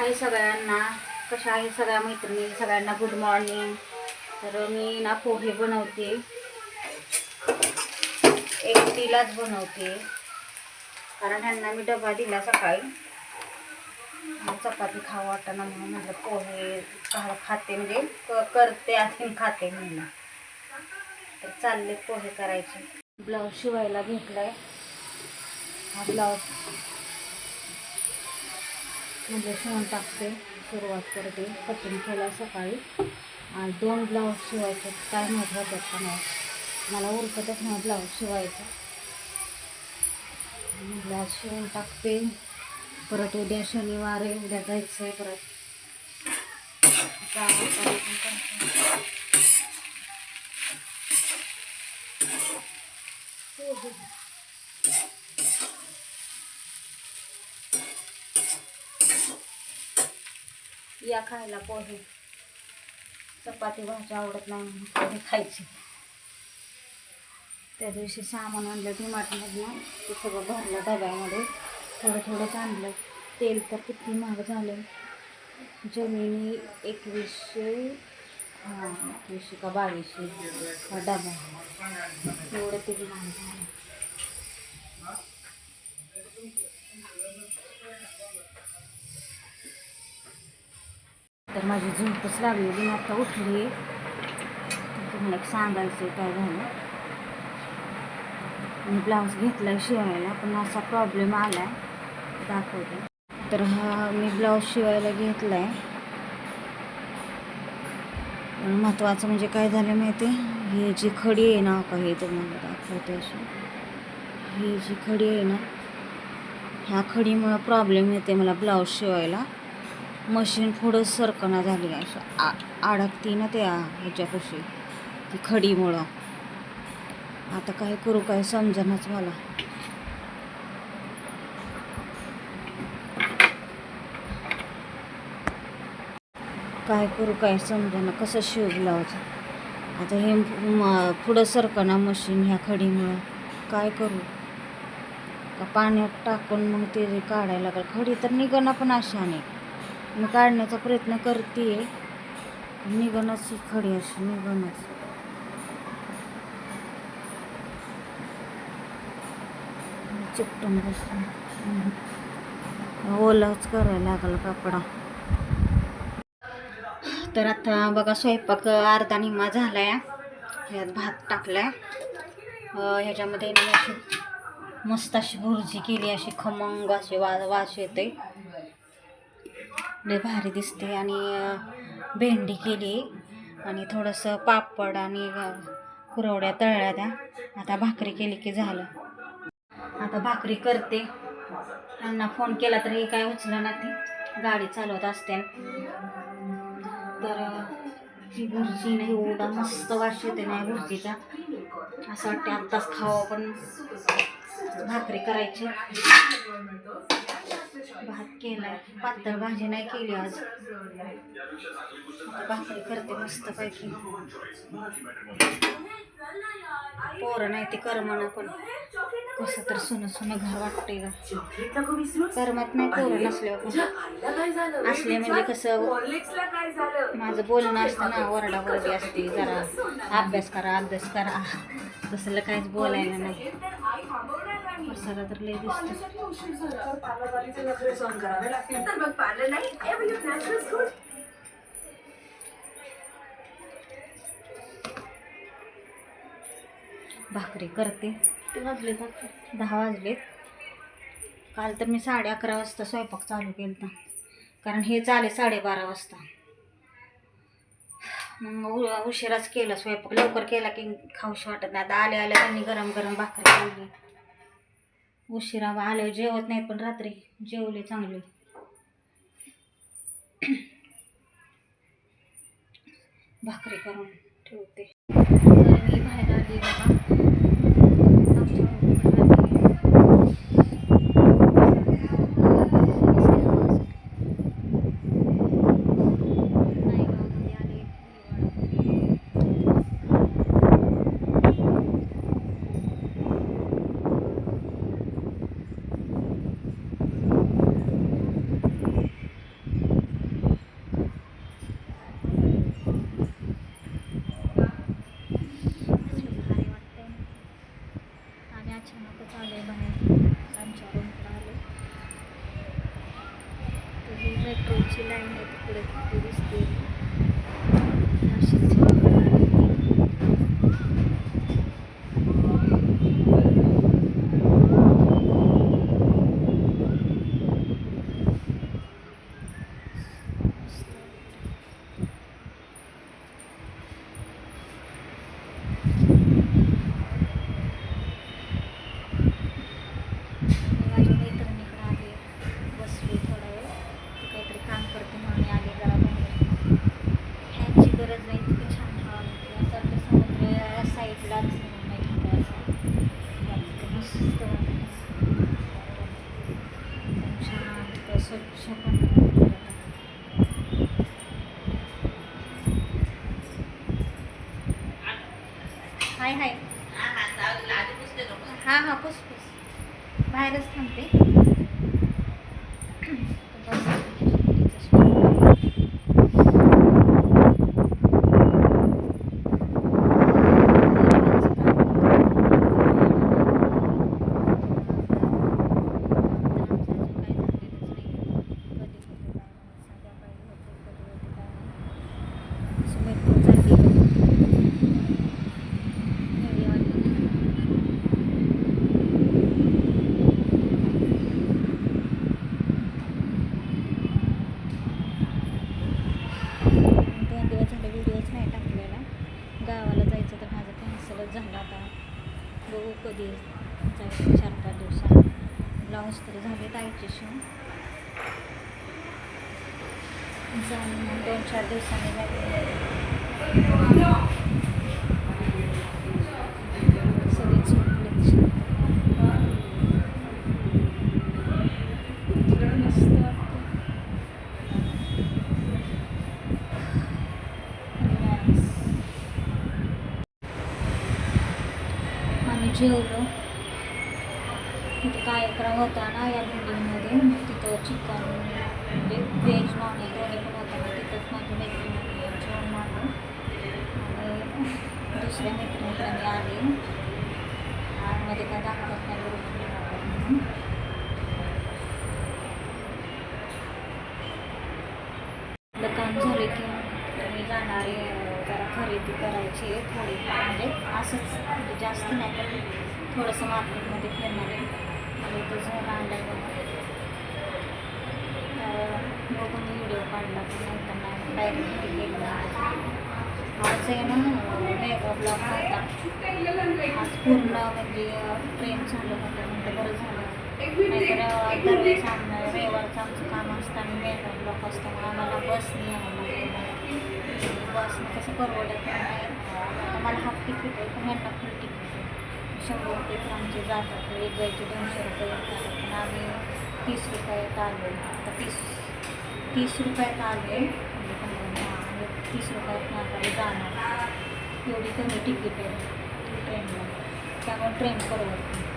हाय सगळ्यांना. कशा आहे सगळ्या मैत्रिणी? सगळ्यांना गुड मॉर्निंग तर मी ना पोहे बनवते. एकटीलाच बनवते. कारण ह्यांना मी डबा दिला सकाळी. चपाती खावं वाटताना म्हणून म्हटलं पोहे खा- खाते. म्हणजे क- करते आणि खाते म्हणून तर चालले पोहे करायचे. ब्लाऊज शिवायला घेतलाय. हा ब्लाऊज म्हणजे शिवून टाकते सुरुवात करते कटिंग केला सकाळी. आणि दोन ब्लाऊज शिवायचे काय महत्त्वाचं पण मला उरकतच नाही ब्लाऊज शिवायचं. ब्लाऊज शिवून टाकते. परत उद्या शनिवार आहे उद्या जायचं आहे परत गावाकडे पण जायचं. हो, हो. या खायला पोहे. चपाती भाजी आवडत नाही म्हणून पोहे खायचे. त्या दिवशी सामान आणलं डीमार्टमधनं. ते सगळं भरलं डब्यामध्ये. थोडं थोडंच आणलं. तेल तर किती महाग झालं. जमिनी एकवीसशे हां एकवीसशे का बावीसशे डबा एवढं तेल महाग झालं. तर माझी झोपच लागलेली मी आता उठली. तुम्हाला एक सांगायचं आहे काय झालं? मी ब्लाऊज घेतला शिवायला पण असा प्रॉब्लेम आला आहे दाखवते. तर हा मी ब्लाऊज शिवायला घेतला आहे महत्त्वाचं म्हणजे काय झालं माहिती? आहे ही जी खडी आहे ना का हे तुम्हाला दाखवते अशी. ही जी खडी आहे ना ह्या खडीमुळं प्रॉब्लेम येते मला ब्लाऊज शिवायला. मशीन पुढं सरकना झाली असं आ अडकती ना त्या ह्याच्यापाशी ती खडीमुळं. आता काय करू काय समजेनाच मला. काय करू काय समजना कसं शिव लावायचं आता हे पुढं सरकना मशीन ह्या खडीमुळं. काय करू? का पाण्यात टाकून मग ते काढायला लागेल? खडी तर निघणं पण अशाने. मी काढण्याचा प्रयत्न करते निघणच ही खडी अशी निघणच चिकटून बसून ओलाच करायला लागला कापडा. तर आता बघा स्वयंपाक अर्धा निम्मा झालाय. ह्यात भात टाकलाय. आहे ह्याच्यामध्ये मी अशी मस्त अशी भुर्जी केली अशी खमंग अशी वा वास येते लय भारी दिसते आणि भेंडी केली. आणि थोडंसं पापड आणि कुरवड्या तळल्या त्या. आता भाकरी केली की झालं. आता भाकरी करते. त्यांना फोन केला तर हे काय उचलं ना ती गाडी चालवत असते. तर ही भुर्जी नाही एवढा मस्त वास येते ना भुर्जीचा. असं वाटते आत्ताच खावं पण भाकरी करायची. भात केला पातळ भाजी नाही केली आज. भाकरी करते मस्त पैकी पोरं नाही ते करमना पण. कसं तर सुन सुन घर वाटते ग. करमत नाही पोरं नसल्यावर. असले म्हणजे कसं माझं बोलणं असतं ना ओरडाओरडी असते जरा अभ्यास करा अभ्यास करा. तसलं काहीच बोलायला नाही. पसारा तर लय दिसतं भाकरी करते. ते वाजले दहा वाजलेत. काल तर मी साडे अकरा वाजता स्वयंपाक चालू केला कारण हे चाले साडेबारा वाजता. मग उशिराच केला स्वयंपाक. लवकर केला की खाऊशी वाटत नाही. आता आले आले त्यांनी गरम गरम भाकरी खाल्ली उशिरा आले जेवत नाही पण रात्री जेवले चांगले. भाकरी करून ठेवते. तर मी बाहेर आली बाबा. आमच्या रूमकडे आलो ही मेट्रोची लाईन आहे तिकडे. दिसते. अशीच. हाय हाय. हां हां पुस पुस. बाहेरच थांबते दोन दिवस झाले व्हिडिओच नाही टाकलेला गावाला जायचं तर माझं कॅन्सलच झालं आता बघू कधी जायचं चार पाच दिवसात. ब्लाऊज तरी झाले ताईचे शिवून. जाऊन मग दोन चार दिवसांनी जायचं सगळे झोपले मस्त वाटतं Relax. आम्ही जेवलो तिथे कार्यक्रम होता ना या बिल्डिंगमध्ये तिथं चिकन म्हणजे व्हेज नॉन व्हेज दोन्ही पण होतं ना तिथंच माझी मैत्रिणी जेवण मागून आणि दुसऱ्या मैत्रिणीकडे मी आले आतमध्ये काय दाखवत नाही बरोबर म्हणून आपलं काम झाले की मी जाणारे अं, जरा खरेदी करायची आहे थोडी म्हणजे असंच म्हणजे जास्त नाही पण थोडंसं मार्केटमध्ये फिरणार आहे आणि तो झोन आणलं आहे बघून व्हिडिओ काढला की नाही नाही डायरेक्ट घरी गेलो आज आहे ना मेगा ब्लॉग होता आज पूर्ण म्हणजे ट्रेन झालं होतं म्हणजे बरं झालं नाहीतर दरवेळेस आम्हाला रविवारचं आमचं काम असतं आणि मेगा ब्लॉक असतं मग आम्हाला बसने यावं बसने कसं परवडत नाही मला हाफ तिकीट आहे पण यांना फुल तिकीट आहे शंभर रुपये तर आमचे जातात एक जायचे दोनशे रुपये येतात पण आम्ही तीस रुपये आलो आता तीस तीस रुपयात आले म्हणजे आणि तीस रुपयात आता जाणार. एवढी कमी तिकीट आहे. ट्रेनला. त्यामुळे ट्रेन परवडते.